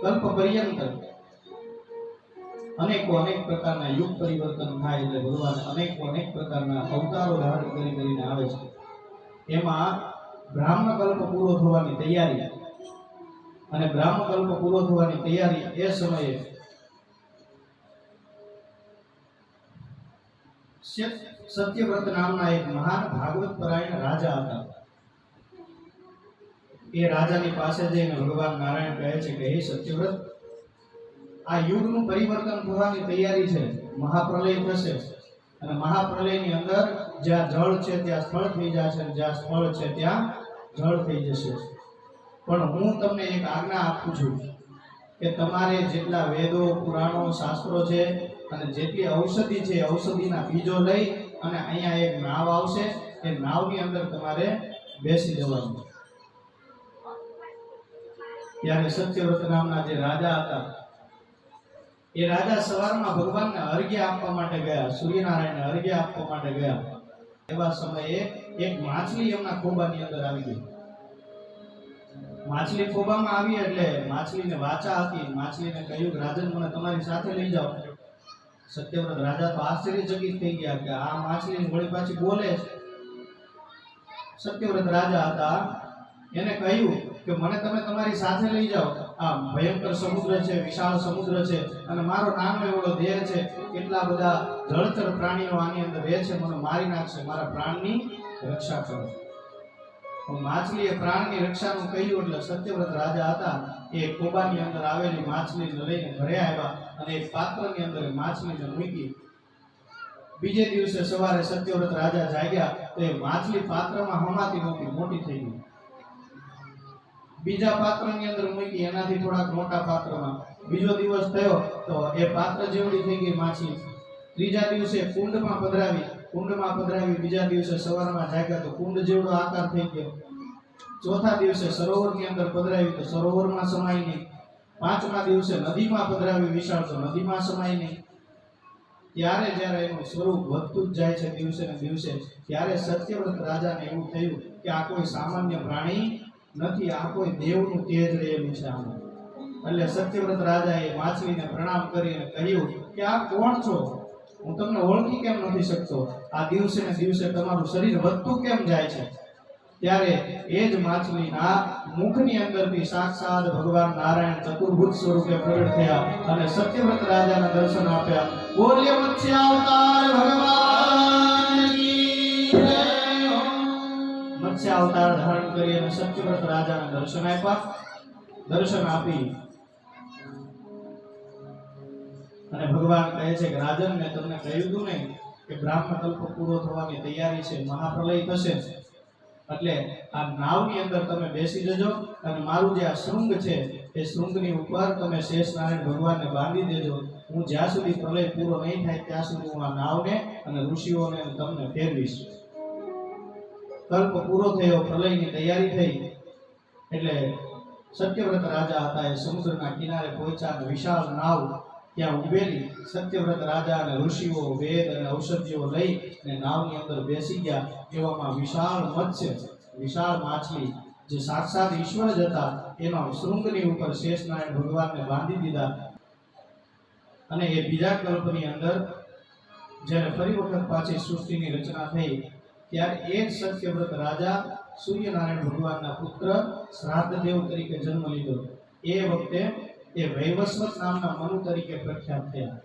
કલ્પ પર્યંત અનેકો અનેક પ્રકારના યુગ પરિવર્તન થાય એટલે ભગવાન અનેકો અનેક પ્રકારના અવતારો ધારણ કરી કરીને આવે છે. એમાં બ્રાહ્મણ કલ્પ પૂરો થવાની તૈયારી અને બ્રાહ્મણ કલ્પ પૂરો થવાની તૈયારી એ સમયે સત્ય- સત્યવ્રત નામના એક મહાન ભાગવત પરાયણ રાજા હતા. એ રાજાની પાસે જઈને ભગવાન નારાયણ કહે છે કે, હે સત્યવ્રત, આ યુગનું પરિવર્તન થવાની તૈયારી છે. મહાપ્રલય થશે અને મહાપ્રલયની અંદર જ્યાં જળ છે, ત્યાં સ્થળ થઈ જશે જ્યાં સ્થળ છે, ત્યાં જળ થઈ જશે. પણ હું તમને એક આજ્ઞા આપું છું કે તમારે જેટલા વેદો, પુરાણો, શાસ્ત્રો છે અને જેટલી ઔષધિ છે ઔષધિના બીજો લઈ અને અહીંયા એક નાવ આવશે. એ નાવની અંદર તમારે બેસી જવાનું. ત્યારે સત્યવ્રત નામના જે રાજા હતા, એ રાજા સવારમાં ભગવાનને અર્ઘ્ય આપવા માટે ગયા, સૂર્યનારાયણને અર્ઘ્ય આપવા માટે ગયા. એવા સમયે એક માછલી એમના ખોબાની અંદર આવી ગઈ. માછલી ખોબામાં આવી એટલે માછલીને વાચા હતી માછલીને કહ્યું, રાજન, મને તમારી સાથે લઈ જાઓ. સત્યવ્રત રાજા તો આશ્ચર્યચકિત થઈ ગયા કે આ માછલી વળી પાછી બોલે છે. સત્યવ્રત રાજા હતા એને કહ્યું કે મને તમે તમારી સાથે લઈ જાઓ. આ ભયંકર સમુદ્ર છે, વિશાળ સમુદ્ર છે અને મારો નાનો એવડો દેહ છે. કેટલા બધા જળચર પ્રાણીઓ આની અંદર રહે છે, મને મારી નાખશે. મારા પ્રાણની રક્ષા કરો. માછલીએ પ્રાણની રક્ષાનું કહ્યું એટલે સત્યવ્રત રાજા હતા. એ કોબાની અંદર આવેલી માછલીને લઈને ઘરે આવ્યા અને એક પાત્રની અંદર માછલીને મૂકી. બીજે દિવસે સવારે સત્યવ્રત રાજા જાગ્યા તો એ માછલી પાત્રમાં હમાતી નહોતી મોટી થઈ ગઈ. બીજા પાત્રની અંદર મૂકી, એનાથી થોડાક મોટા પાત્રમાં. બીજો દિવસ થયો, તો એ પાત્ર જેવડી થઈ ગઈ માછી. ત્રીજા દિવસે કુંડમાં પધરાવી કુંડમાં પધરાવી બીજા દિવસે સવારમાં જાગ્યા, તો કુંડ જેવડો આકાર થઈ ગયો. ચોથા દિવસે સરોવરની અંદર પધરાવી, તો સરોવરમાં સમાય નહીં પાંચમા દિવસે નદીમાં પધરાવી વિશાળ, તો નદીમાં સમાય નહીં ત્યારે જ્યારે એનું સ્વરૂપ વધતું જ જાય છે, દિવસે ને દિવસે, ત્યારે સત્યવ્રત રાજાને એવું થયું કે આ કોઈ સામાન્ય પ્રાણી નથી, આ કોઈ દેવનું તેજ રહેલું છે આમાં. એટલે સત્યવ્રત રાજાએ માછલીને પ્રણામ કરીને કહ્યું કે આ કોણ છો? હું તમને ઓળખી કેમ નથી શકતો? આ દિવસે ને દિવસે તમારું શરીર વધતું કેમ જાય છે? ત્યારે એ જ માછલીના મુખની અંદરથી સાક્ષાત ભગવાન નારાયણ ચતુર્ભુજ સ્વરૂપે પ્રગટ થયા અને સત્યવ્રત રાજાના દર્શન આપ્યા. બોલ્ય મત્સ્ય અવતાર ભગવાન! મત્સ્ય અવતાર ધારણ કરી અને સત્યવ્રત રાજાને દર્શન આપ્યા. દર્શન આપી. અને ભગવાન કહે છે કે, રાજન, મેં તમને કહ્યું હતું ને કે બ્રાહ્મણ કલ્પ પૂરો થવાની તૈયારી છે, મહાપ્રલય થશે. એટલે આ નાવની અંદર તમે બેસી જજો અને મારું જે આ શૃંગ છે, એ શૃંગની ઉપર તમે શેષ નારાયણ ભગવાનને બાંધી દેજો. હું જ્યાં સુધી પ્રલય પૂરો નહીં થાય ત્યાં સુધી હું આ નાવને અને ઋષિઓને તમને ફેરવીશ. કલ્પ પૂરો થયો, પ્રલયની તૈયારી થઈ. એટલે સત્યવ્રત રાજા હતા એ સમુદ્રના કિનારે પહોંચ્યા અને વિશાળ નાવ ત્યાં ઉભેલી સત્યવ્રત રાજા અને ઋષિઓ વેદ અને ઔષધિઓ લઈ અને નાવની અંદર બેસી ગયા. એવામાં વિશાળ મત્સ્ય, વિશાળ માછલી, જે સાક્ષાત ઈશ્વર જ હતા, એના શૃંગની ઉપર શેષનારાયણ ભગવાનને બાંધી દીધા. અને એ બીજા કલ્પની અંદર જ્યારે ફરી વખત પાછી સૃષ્ટિની રચના થઈ ત્યારે એ સત્યવ્રત રાજા સૂર્યનારાયણ ભગવાનના પુત્ર શ્રાદ્ધદેવ તરીકે જન્મ લીધો. એ વખતે એ વૈવસ્વત નામના મનુ તરીકે પ્રખ્યાત થયા.